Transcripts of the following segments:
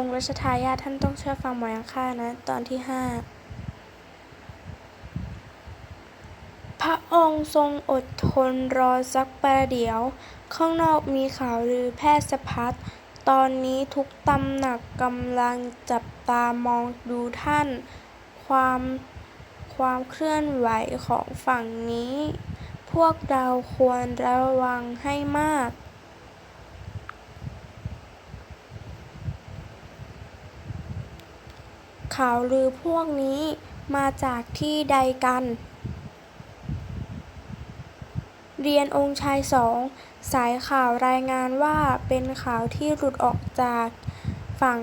องค์รัชทายาทท่านต้องเชื่อฟังหมอยังข้านะ ตอนที่ห้าพระองค์ทรงอดทนรอสักประเดี๋ยว ข้างนอกมีข่าวลือแพร่สะพัดตอนนี้ทุกตำหนักกำลังจับตามองดูท่าน ความความเคลื่อนไหวของฝั่งนี้ พวกเราควรระวังให้มาก ข่าวลือพวกนี้มาจากที่ใดกัน เรียนองค์ชายสอง สายข่าวรายงานว่าเป็นข่าวที่หลุดออกจากฝั่ง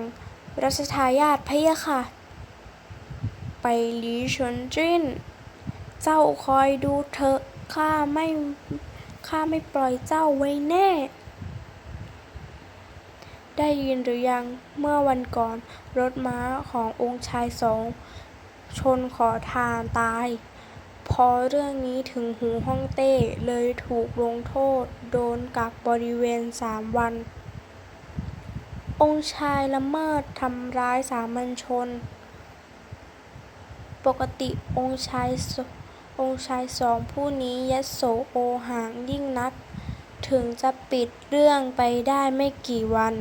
รัชทายาทพะยะค่ะ ไปหลีชวนจิ้น เจ้าคอยดูเถอะข้าไม่ข้าไม่ปล่อยเจ้าไว้แน่ ได้ยินหรือยังเมื่อวันก่อน รถม้าขององค์ชายสองชนขอทานตาย พอเรื่องนี้ถึงหูฮ่องเต้เลยถูกลงโทษ โดนกักบริเวณสามวัน องค์ชายละเมิดทำร้ายสามัญชน ปกติองค์ชายองค์ชายสองผู้นี้ยโสโอหางยิ่งนัก ถึงจะปิดเรื่องไปได้ไม่กี่วัน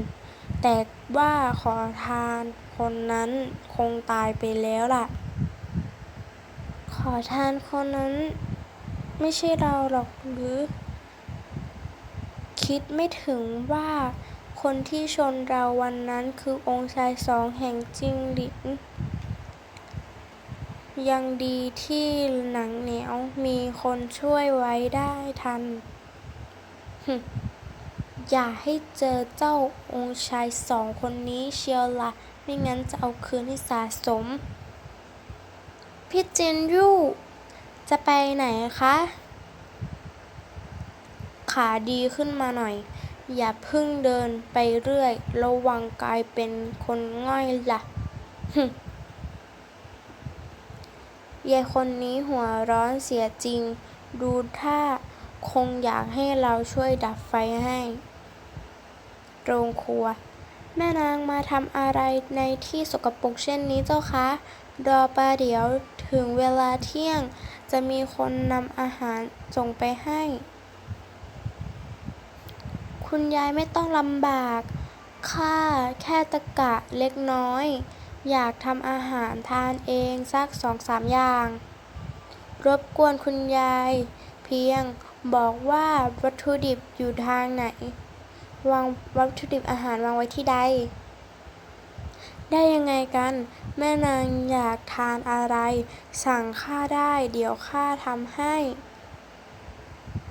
แต่ว่าขอทานคนนั้นคงตายไปแล้วล่ะ ขอทานคนนั้น ไม่ใช่เราหรอกหรือ คิดไม่ถึงว่าคนที่ชนเราวันนั้นคือองค์ชายสองแห่งจิงหลินยังดีที่หนังเหนียวมีคนช่วยไว้ได้ทันหึ อย่าให้เจอเจ้าองค์ชายสองคนนี้เชียวละไม่งั้นจะเอาคืนให้สะสม พี่จินยูจะไปไหนคะ ขาดีขึ้นมาหน่อย อย่าพึ่งเดินไปเรื่อย ระวังกลายเป็นคนง่อยล่ะยายคนนี้หัวร้อนเสียจริง ดูท่าคงอยากให้เราช่วยดับไฟให้ โรงครัว แม่นางมาทำอะไรในที่สกปรกเช่นนี้เจ้าคะ รอประเดี๋ยวถึงเวลาเที่ยง จะมีคนนำอาหารส่งไปให้ คุณยายไม่ต้องลำบากข้าแค่ตะกะเล็กน้อย อยากทำอาหารทานเองสักสองสามอย่าง รบกวนคุณยาย เพียงบอกว่าวัตถุดิบอยู่ทางไหน วางวัตถุดิบอาหารวางไว้ที่ใด ได้ยังไงกัน แม่นางอยากทานอะไร สั่งข้าได้ เดี๋ยวข้าทำให้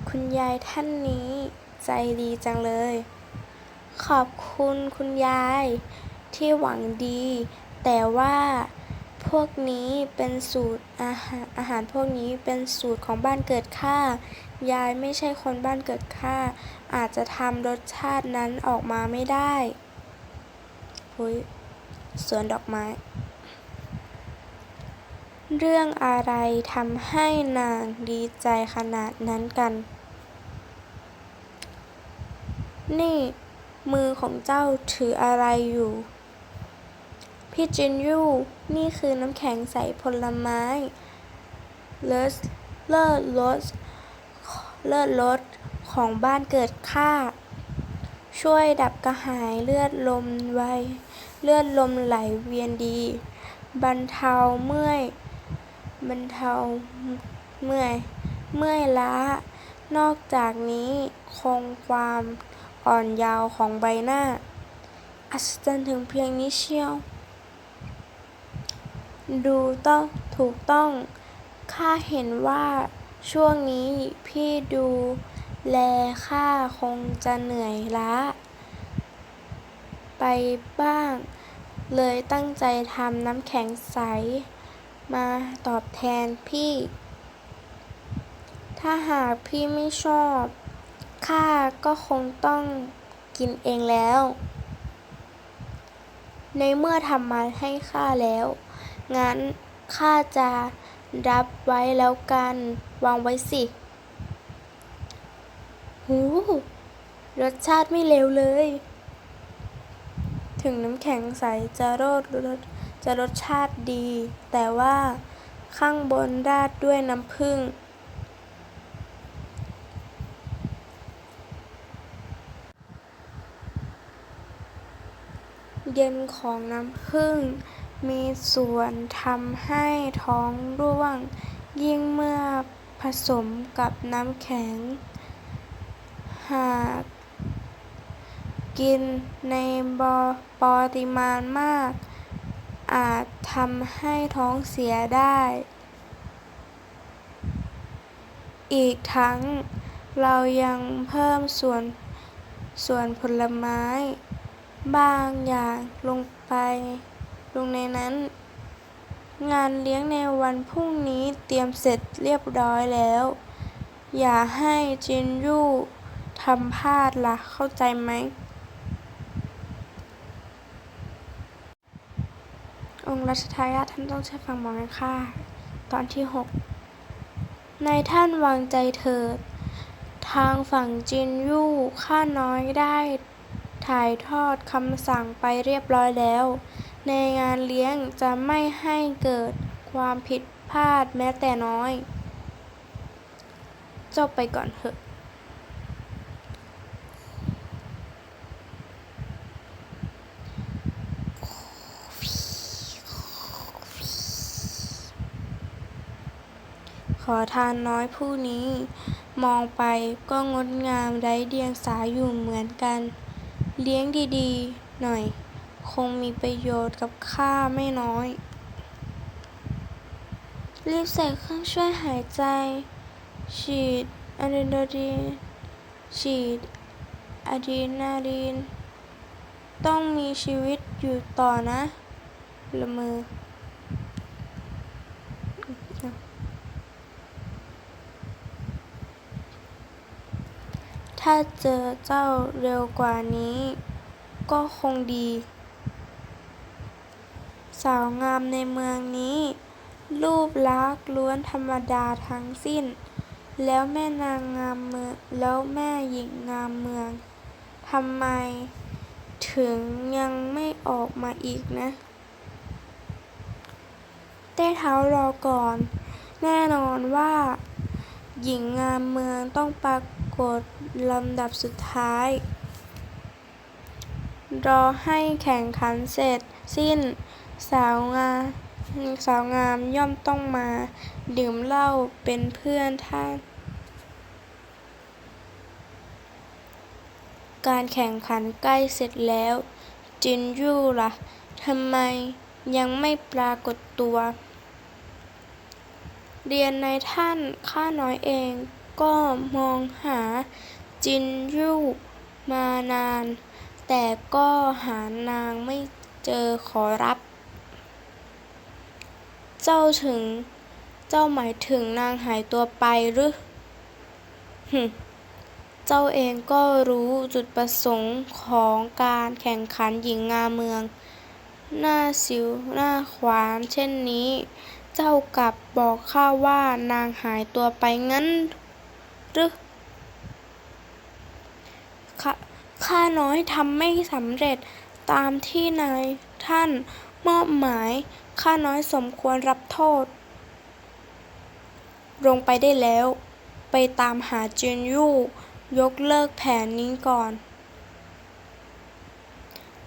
คุณยายท่านนี้ใจดีจังเลย ขอบคุณคุณยายที่หวังดี แต่ว่าพวกนี้เป็นสูตรอาหารอาหารพวกนี้เป็นสูตรของบ้านเกิดข้า ยายไม่ใช่คนบ้านเกิดข้าอาจจะทำรสชาตินั้นออกมาไม่ได้หุยสวนดอกไม้ เรื่องอะไรทำให้นางดีใจขนาดนั้นกัน นี่ มือของเจ้าถืออะไรอยู่ พี่จินยูนี่คือน้ำแข็งใสผลไม้เลิศเลิศรส เลิศรสของบ้านเกิดข้าช่วยดับกระหายเลือดลมไวเลือดลมไหลเวียนดี บรรเทาเมื่อยบรรเทาเมื่อยเมื่อยล้า นอกจากนี้คงความอ่อนเยาว์ของใบหน้า อัศจรรย์ถึงเพียงนี้เชียว ดูต้องถูกต้องข้าเห็นว่า ช่วงนี้พี่ดูแลข้าคงจะเหนื่อยล้า ไปบ้าง เลยตั้งใจทำน้ำแข็งใส มาตอบแทนพี่ ถ้าหากพี่ไม่ชอบข้าก็คงต้องกินเองแล้ว ในเมื่อทำมาให้ข้าแล้ว งั้นข้าจะ รับไว้แล้วกัน วางไว้สิ หู รสชาติไม่เลวเลย ถึงน้ำแข็งใสจะรสรสจะรสชาติดี แต่ว่าข้างบนราดด้วยน้ำผึ้งเย็นของน้ำผึ้ง มีส่วนทำให้ท้องร่วง ยิ่งเมื่อผสมกับน้ำแข็ง หากกินในปริมาณมาก อาจทำให้ท้องเสียได้ อีกทั้งเรายังเพิ่มส่วนส่วนผลไม้ บางอย่างลงไป ลงในนั้น งานเลี้ยงในวันพรุ่งนี้เตรียมเสร็จเรียบร้อยแล้ว อย่าให้จินยู่ทำพลาดล่ะเข้าใจไหม องค์รัชทายาทท่านต้องเชื่อฟังหมอนะค่ะ ตอนที่หกนายท่านวางใจเถิด ทางฝั่งจินยู่ข้าน้อยได้ถ่ายทอดคำสั่งไปเรียบร้อยแล้ว ในงานเลี้ยงจะไม่ให้เกิดความผิดพลาดแม้แต่น้อยเจ้าไปก่อนเถอะขอทานน้อยผู้นี้ มองไปก็งดงามไร้เดียงสาอยู่เหมือนกัน เลี้ยงดี ๆ หน่อย คงมีประโยชน์กับข้าไม่น้อย รีบใส่เครื่องช่วยหายใจ ฉีดอะดรีนาลีนฉีดอะดรีนาลีน ต้องมีชีวิตอยู่ต่อนะละเมอถ้าเจอเจ้าเร็วกว่านี้ ก็คงดีาวงามในเมืองนี้ รูปลักษณ์ล้วนธรรมดาทั้งสิ้น แล้วแม่นางงามเมืองแล้วแม่หญิงงามเมืองทำไม ถึงยังไม่ออกมาอีกนะเต้เท้ารอก่อน แน่นอนว่า หญิงงามเมืองต้องปรากฏลำดับสุดท้าย รอให้แข่งขันเสร็จสิ้น สาวงามสาวงามย่อมต้องมา ดื่มเหล้าเป็นเพื่อนท่าน การแข่งขันใกล้เสร็จแล้ว จินยู่ล่ะทำไมยังไม่ปรากฏตัว เรียนในท่านข้าน้อยเองก็มองหาจินยู่มานาน แต่ก็หานางไม่เจอขอรับ เจ้าถึง เจ้าหมายถึงนางหายตัวไปหรือหึเจ้าเองก็รู้จุดประสงค์ของการแข่งขันหญิงงามเมือง หน้าสิวหน้าขวานเช่นนี้ เจ้ากลับบอกข้าว่านางหายตัวไปงั้นหรือขข้าน้อยทำไม่สำเร็จตามที่นายท่าน มอบหมาย ข้าน้อยสมควรรับโทษ ลงไปได้แล้ว ไปตามหาจินยู่ ยกเลิกแผนนี้ก่อน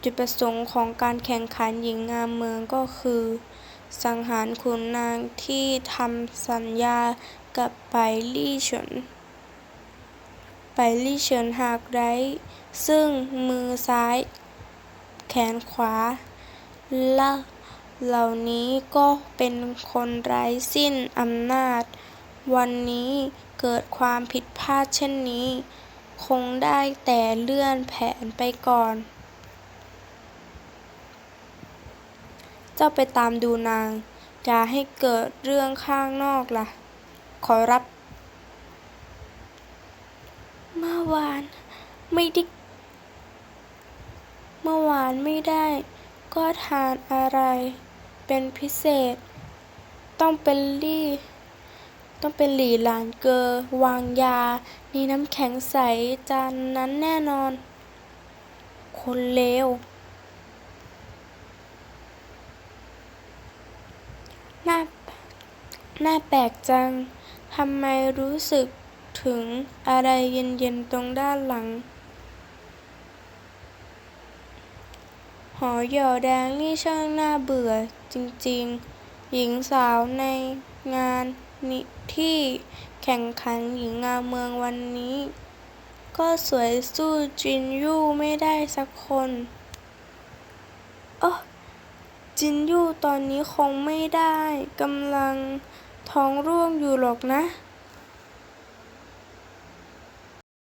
จุดประสงค์ของการแข่งขันหญิงงามเมืองก็คือ สังหารขุนนางที่ทำสัญญากับไปลี่เฉินไปลี่เฉินหากไร้ซึ่งมือซ้าย แขนขวา ละเหล่านี้ก็เป็นคนไร้สิ้นอำนาจ วันนี้เกิดความผิดพลาดเช่นนี้ คงได้แต่เลื่อนแผนไปก่อน เจ้าไปตามดูนาง อย่าให้เกิดเรื่องข้างนอกล่ะ ขอรับ เมื่อวานไม่ได้ เมื่อวานไม่ได้ ก็ทานอะไรเป็นพิเศษ ต้องเป็นลี่ ต้องเป็นหลีหลานเกอวางยา นีน้ำแข็งใสจานนั้นแน่นอน คนเลวหน้าหน้าแปลกจังทำไมรู้สึกถึงอะไรเย็นๆตรงด้านหลัง หอหยอแดงนี่ช่างน่าเบื่อจริงๆ หญิงสาวในงานนิที่แข่งขันหญิงงามเมืองวันนี้ ก็สวยสู้จินยู่ไม่ได้สักคนโอ้จินยู่ตอนนี้คงไม่ได้กำลังท้องร่วงอยู่หรอกนะ